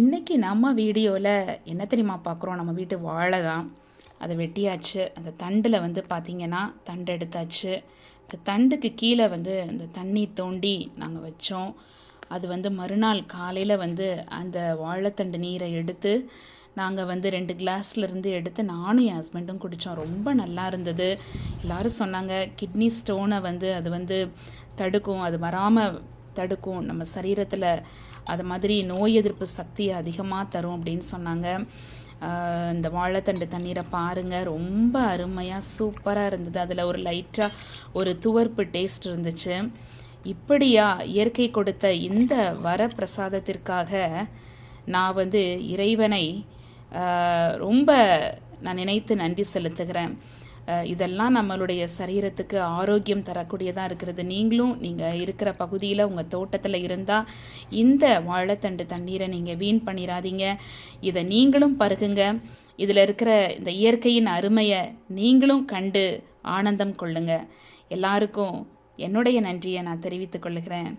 இன்றைக்கி நம்ம வீடியோவில் என்ன தெரியுமா பார்க்குறோம் நம்ம வீட்டு வாழை தான் அதை வெட்டியாச்சு. அந்த தண்டில் வந்து பார்த்திங்கன்னா தண்டு எடுத்தாச்சு. அந்த தண்டுக்கு கீழே வந்து அந்த தண்ணி தோண்டி நாங்கள் வச்சோம். அது வந்து மறுநாள் காலையில் வந்து அந்த வாழைத்தண்டு நீரை எடுத்து நாங்கள் வந்து ரெண்டு கிளாஸ்லேருந்து எடுத்து நானும் என் ஹஸ்பண்டும் குடித்தோம் ரொம்ப நல்லா இருந்தது. எல்லாரும் சொன்னாங்க கிட்னி ஸ்டோனை வந்து அது வந்து தடுக்கும். அது வராமல் தடுக்கும். நம்ம சரீரத்தில் அது மாதிரி நோய் எதிர்ப்பு சக்தியை அதிகமாக தரும் அப்படின்னு சொன்னாங்க. இந்த வாழைத்தண்டு தண்ணீரை பாருங்கள் ரொம்ப அருமையாக சூப்பராக இருந்தது. அதில் ஒரு லைட்டாக ஒரு துவர்ப்பு டேஸ்ட் இருந்துச்சு. இப்படியா இயற்கை கொடுத்த இந்த வரப்பிரசாதத்திற்காக நான் வந்து இறைவனை ரொம்ப நான் நினைத்து நன்றி செலுத்துகிறேன். இதெல்லாம் நம்மளுடைய சரீரத்துக்கு ஆரோக்கியம் தரக்கூடியதாக இருக்கிறது. நீங்களும் நீங்கள் இருக்கிற பகுதியில் உங்கள் தோட்டத்தில் இருந்தால் இந்த வாழைத்தண்டு தண்ணீரை நீங்கள் வீண் பண்ணிடாதீங்க இதை நீங்களும் பருகுங்க. இதில் இருக்கிற இந்த இயற்கையின் அருமையை நீங்களும் கண்டு ஆனந்தம் கொள்ளுங்க. எல்லாருக்கும் என்னுடைய நன்றியை நான் தெரிவித்துக் கொள்கிறேன்.